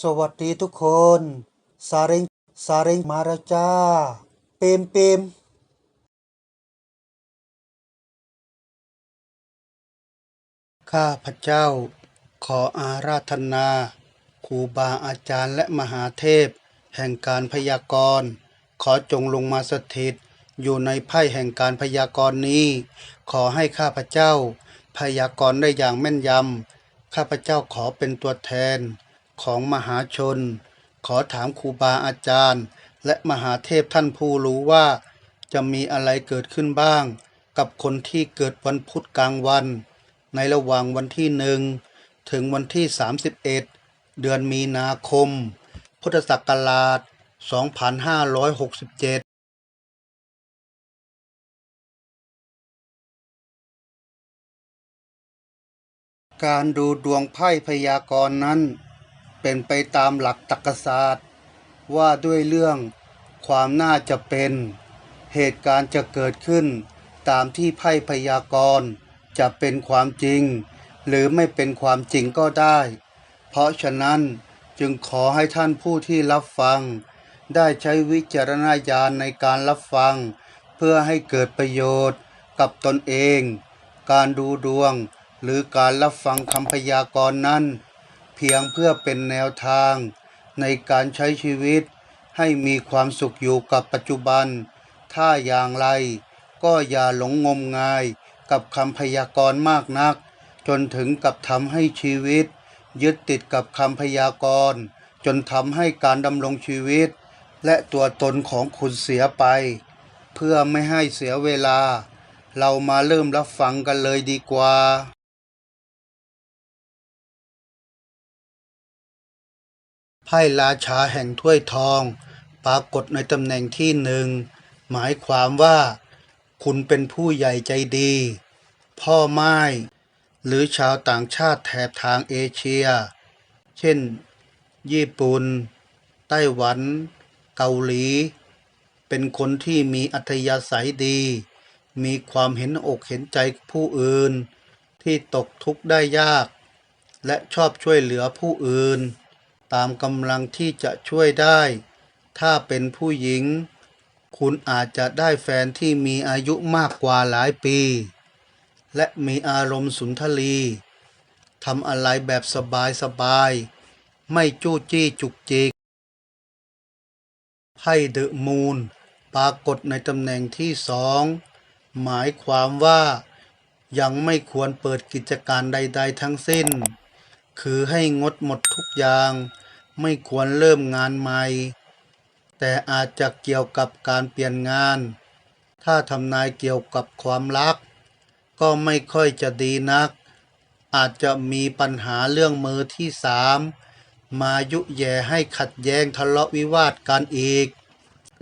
สวัสดีทุกคนซาเร็งซาเร็งมาแล้วจ้า เปมเปมข้าพเจ้า ขออาราธนาครูบาอาจารย์และมหาเทพ แห่งการพยากรณ์ ขอจงลงมาสถิต อยู่ในไพ่แห่งการพยากรณ์นี้ ขอให้ข้าพเจ้า พยากรณ์ได้อย่างแม่นยำข้าพเจ้าขอเป็นตัวแทน ของมหาชน ขอถามครูบาอาจารย์ และมหาเทพท่านผู้รู้ว่า จะมีอะไรเกิดขึ้นบ้าง กับคนที่เกิดวันพุธกลางวัน ในระหว่างวันที่หนึ่งถึงวันที่ 31 เดือนมีนาคม พุทธศักราช 2567การดูดวงไพ่พยากรณ์นั้น เป็นไปตามหลักตรรกศาสตร์ ว่าด้วยเรื่องความน่าจะเป็น เหตุการณ์จะเกิดขึ้น ตามที่ไพ่พยากรณ์จะเป็นความจริง หรือไม่เป็นความจริงก็ได้ เพราะฉะนั้นจึงขอให้ท่านผู้ที่รับฟัง ได้ใช้วิจารณญาณในการรับฟัง เพื่อให้เกิดประโยชน์กับตนเอง การดูดวง หรือการรับฟังคำพยากรณ์นั้น เพียงเพื่อเป็นแนวทาง ในการใช้ชีวิต ให้มีความสุขอยู่กับปัจจุบัน ถ้าอย่างไร ก็อย่าหลงงมงายกับคำพยากรณ์มากนัก จนถึงกับทำให้ชีวิต ยึดติดกับคำพยากรณ์ จนทำให้การดำรงชีวิต และตัวตนของคุณเสียไป เพื่อไม่ให้เสียเวลา เรามาเริ่มรับฟังกันเลยดีกว่า ไพ่ราชาแห่งถ้วยทอง ปรากฏในตำแหน่งที่หนึ่งหมายความว่า คุณเป็นผู้ใหญ่ใจดี พ่อไม้หรือชาวต่างชาติแถบทางเอเชีย เช่น ญี่ปุ่น ไต้หวัน เกาหลี เป็นคนที่มีอัธยาศัยดี มีความเห็นอกเห็นใจผู้อื่น ที่ตกทุกข์ได้ยาก และชอบช่วยเหลือผู้อื่น ตามกำลังที่จะช่วยได้ ถ้าเป็นผู้หญิง คุณอาจจะได้แฟนที่มีอายุมากกว่าหลายปี และมีอารมณ์สุนทรีทำอะไรแบบสบายๆไม่จู้จี้จุกจิกไพ่เดอะมูนปรากฏในตำแหน่งที่สองหมายความว่ายังไม่ควรเปิดกิจการใด ๆ ทั้งสิ้น คือให้งดหมดทุกอย่าง ไม่ควรเริ่มงานใหม่ แต่อาจจะเกี่ยวกับการเปลี่ยนงาน ถ้าทำนายเกี่ยวกับความรัก ก็ไม่ค่อยจะดีนัก อาจจะมีปัญหาเรื่องมือที่สามมายุแย่ให้ขัดแย้งทะเลาะวิวาทกันอีก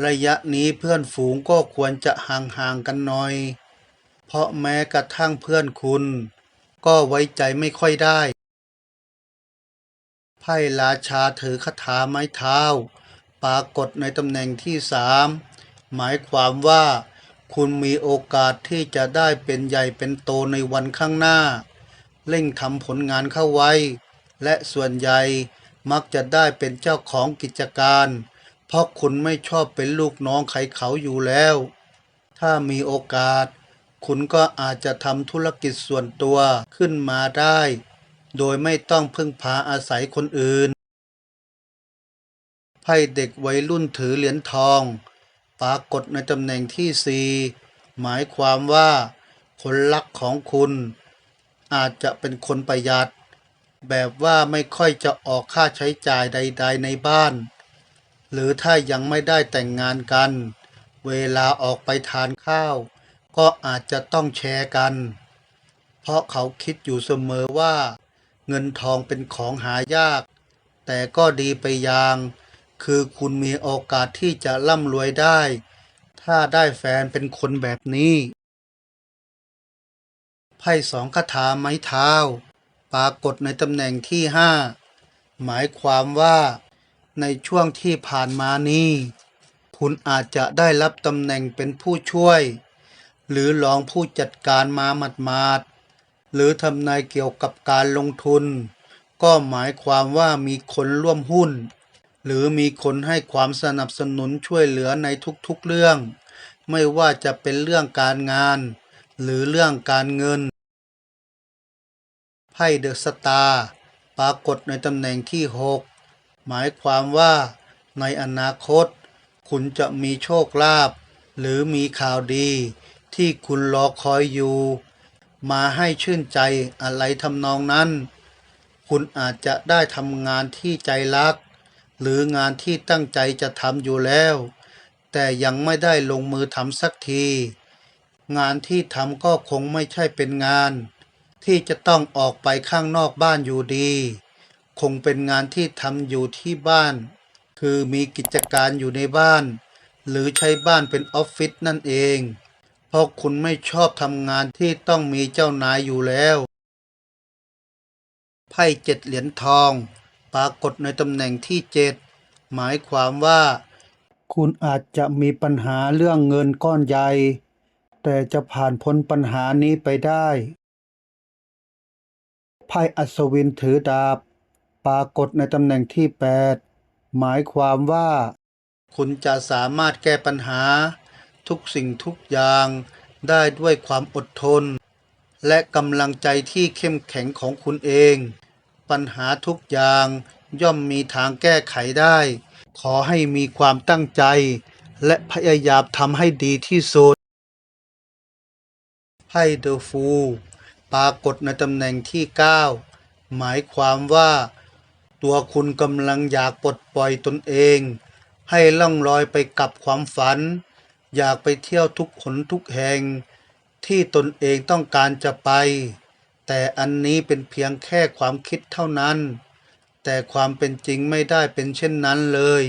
ระยะนี้เพื่อนฝูงก็ควรจะห่างๆกันหน่อย เพราะแม้กระทั่งเพื่อนคุณ ก็ไว้ใจไม่ค่อยได้ ไพ่ราชาถือคาถาไม้เท้า ปรากฏในตำแหน่งที่สามหมายความว่า คุณมีโอกาสที่จะได้เป็นใหญ่เป็นโตในวันข้างหน้า เร่งทำผลงานเข้าไว้ และส่วนใหญ่มักจะได้เป็นเจ้าของกิจการ เพราะคุณไม่ชอบเป็นลูกน้องใครเขาอยู่แล้ว ถ้ามีโอกาส คุณก็อาจจะทำธุรกิจส่วนตัวขึ้นมาได้ โดยไม่ต้องพึ่งพาอาศัยคนอื่น ไพ่เด็กวัยรุ่นถือเหรียญทอง ปรากฏในตำแหน่งที่สี่หมายความว่า คนรักของคุณ อาจจะเป็นคนประหยัด แบบว่าไม่ค่อยจะออกค่าใช้จ่ายใด ๆ ในบ้าน หรือถ้ายังไม่ได้แต่งงานกัน เวลาออกไปทานข้าว ก็อาจจะต้องแชร์กัน เพราะเขาคิดอยู่เสมอว่า เงินทองเป็นของหายาก แต่ก็ดีไปอย่าง คือคุณมีโอกาสที่จะร่ำรวยได้ ถ้าได้แฟนเป็นคนแบบนี้ไพ่สองคาถาไม้เท้า ปรากฏในตำแหน่งที่ห้าหมายความว่าในช่วงที่ผ่านมานี้ คุณอาจจะได้รับตำแหน่งเป็นผู้ช่วย หรือรองผู้จัดการมาหมาดๆ หรือทำนายเกี่ยวกับการลงทุน ก็หมายความว่ามีคนร่วมหุ้น หรือมีคนให้ความสนับสนุนช่วยเหลือในทุกๆเรื่อง ไม่ว่าจะเป็นเรื่องการงาน หรือเรื่องการเงินไพ่เดอะสตาร์ปรากฏในตำแหน่งที่ 6 หมายความว่า ในอนาคต คุณจะมีโชคลาภหรือมีข่าวดีที่คุณรอคอยอยู่ มาให้ชื่นใจอะไรทำนองนั้น คุณอาจจะได้ทำงานที่ใจรัก หรืองานที่ตั้งใจจะทำอยู่แล้ว แต่ยังไม่ได้ลงมือทำสักที งานที่ทำก็คงไม่ใช่เป็นงาน ที่จะต้องออกไปข้างนอกบ้านอยู่ดี คงเป็นงานที่ทำอยู่ที่บ้าน คือมีกิจการอยู่ในบ้าน หรือใช้บ้านเป็นออฟฟิศนั่นเอง ราะคุณไม่ชอบทำงานที่ต้องมีเจ้านายอยู่แล้วไพ่เจ็ดเหรียญทอง ปรากฏในตำแหน่งที่เจ็ดหมายความว่า คุณอาจจะมีปัญหาเรื่องเงินก้อนใหญ่ แต่จะผ่านพ้นปัญหานี้ไปได้ไพ่อัศวินถือดาบ ปรากฏในตำแหน่งที่ 8 หมายความว่า คุณจะสามารถแก้ปัญหา ทุกสิ่งทุกอย่างได้ด้วยความอดทน และกำลังใจที่เข้มแข็งของคุณเอง ปัญหาทุกอย่างย่อมมีทางแก้ไขได้ ขอให้มีความตั้งใจ และพยายามทำให้ดีที่สุดไพ่เดอะฟูปรากฏในตำแหน่งที่ 9 หมายความว่า ตัวคุณกำลังอยากปลดปล่อยตนเอง ให้ล่องลอยไปกับความฝัน อยากไปเที่ยวทุกขนทุกแห่งที่ตนเองต้องการจะไป แต่อันนี้เป็นเพียงแค่ความคิดเท่านั้น แต่ความเป็นจริงไม่ได้เป็นเช่นนั้นเลย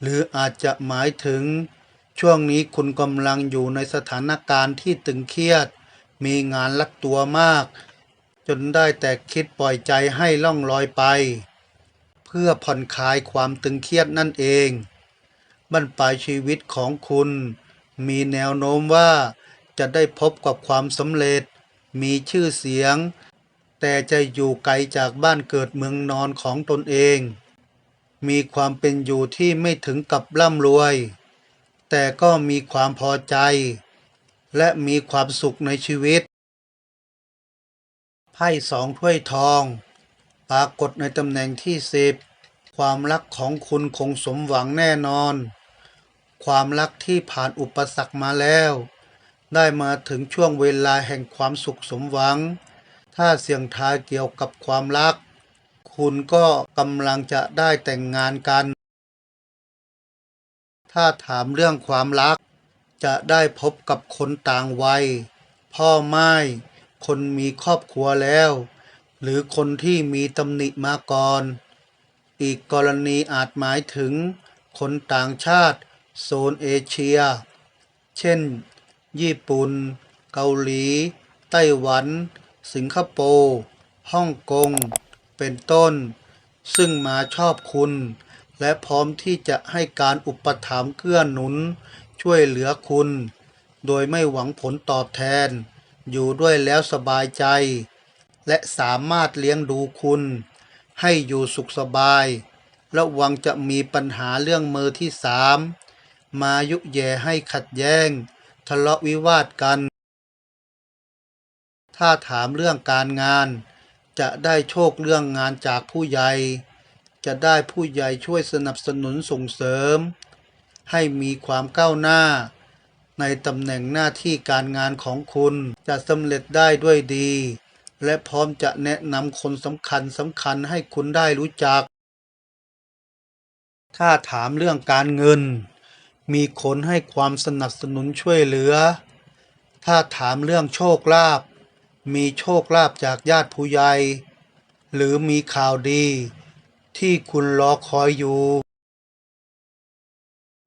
หรืออาจจะหมายถึง ช่วงนี้คุณกำลังอยู่ในสถานการณ์ที่ตึงเครียด มีงานลักตัวมาก จนได้แต่คิดปล่อยใจให้ล่องลอยไป เพื่อผ่อนคลายความตึงเครียดนั่นเอง บั้นปลายชีวิตของคุณ มีแนวโน้มว่าจะได้พบกับความสำเร็จ มีชื่อเสียง แต่จะอยู่ไกลจากบ้านเกิดเมืองนอนของตนเอง มีความเป็นอยู่ที่ไม่ถึงกับร่ำรวย แต่ก็มีความพอใจ และมีความสุขในชีวิต ไพ่สองถ้วยทอง ปรากฏในตำแหน่งที่สิบความรักของคุณคงสมหวังแน่นอน ความรักที่ผ่านอุปสรรคมาแล้ว ได้มาถึงช่วงเวลาแห่งความสุขสมหวัง ถ้าเสี่ยงทายเกี่ยวกับความรัก คุณก็กำลังจะได้แต่งงานกัน ถ้าถามเรื่องความรัก จะได้พบกับคนต่างวัย พ่อไม้คนมีครอบครัวแล้ว หรือคนที่มีตำหนิมาก่อน อีกกรณีอาจหมายถึงคนต่างชาติ โซนเอเชีย เช่น ญี่ปุ่น เกาหลี ไต้หวัน สิงคโปร์ฮ่องกง เป็นต้น ซึ่งมาชอบคุณ และพร้อมที่จะให้การอุปถัมภ์เกื้อหนุน ช่วยเหลือคุณ โดยไม่หวังผลตอบแทน อยู่ด้วยแล้วสบายใจ และสามารถเลี้ยงดูคุณ ให้อยู่สุขสบาย ระวังจะมีปัญหาเรื่องมือที่สาม มายุแย่ให้ขัดแย้ง ทะเลาะวิวาทกัน ถ้าถามเรื่องการงาน จะได้โชคเรื่องงานจากผู้ใหญ่ จะได้ผู้ใหญ่ช่วยสนับสนุนส่งเสริม ให้มีความก้าวหน้า ในตำแหน่งหน้าที่การงานของคุณจะสำเร็จได้ด้วยดี และพร้อมจะแนะนำคนสำคัญสำคัญให้คุณได้รู้จัก ถ้าถามเรื่องการเงิน มีคนให้ความสนับสนุนช่วยเหลือ ถ้าถามเรื่องโชคลาภมีโชคลาภจากญาติผู้ใหญ่ หรือมีข่าวดี ที่คุณรอคอยอยู่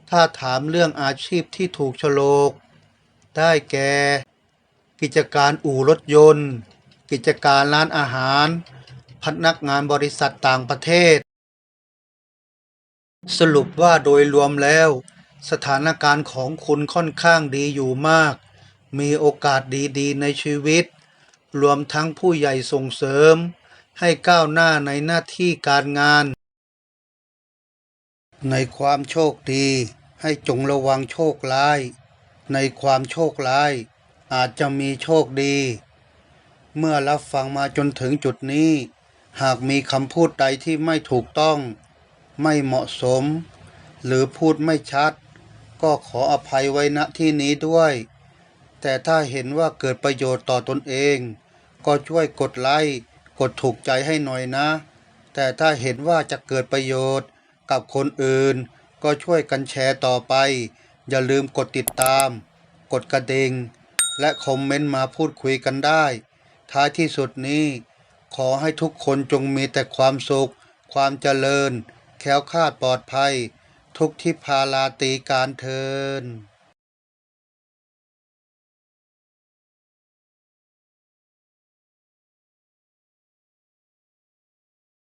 ถ้าถามเรื่องอาชีพที่ถูกโฉลก ได้แก่ กิจการอู่รถยนต์ กิจการร้านอาหาร พนักงานบริษัทต่างประเทศ สรุปว่าโดยรวมแล้ว สถานการณ์ของคุณค่อนข้างดีอยู่มาก มีโอกาสดีๆ ในชีวิต รวมทั้งผู้ใหญ่ส่งเสริม ให้ก้าวหน้าในหน้าที่การงาน ในความโชคดี ให้จงระวังโชคร้าย ในความโชคร้าย อาจจะมีโชคดี เมื่อรับฟังมาจนถึงจุดนี้ หากมีคำพูดใดที่ไม่ถูกต้อง ไม่เหมาะสม หรือพูดไม่ชัด ก็ขออภัยไว้ณที่นี้ด้วย แต่ถ้าเห็นว่าเกิดประโยชน์ต่อตนเอง ก็ช่วยกดไลค์กดถูกใจให้หน่อยนะ แต่ถ้าเห็นว่าจะเกิดประโยชน์กับคนอื่น ก็ช่วยกันแชร์ต่อไป อย่าลืมกดติดตาม กดกระดิ่งและคอมเมนต์มาพูดคุยกันได้ ท้ายที่สุดนี้ ขอให้ทุกคนจงมีแต่ความสุข ความเจริญ แคล้วคลาดปลอดภัย ทุกที่พาลาตีการเทิน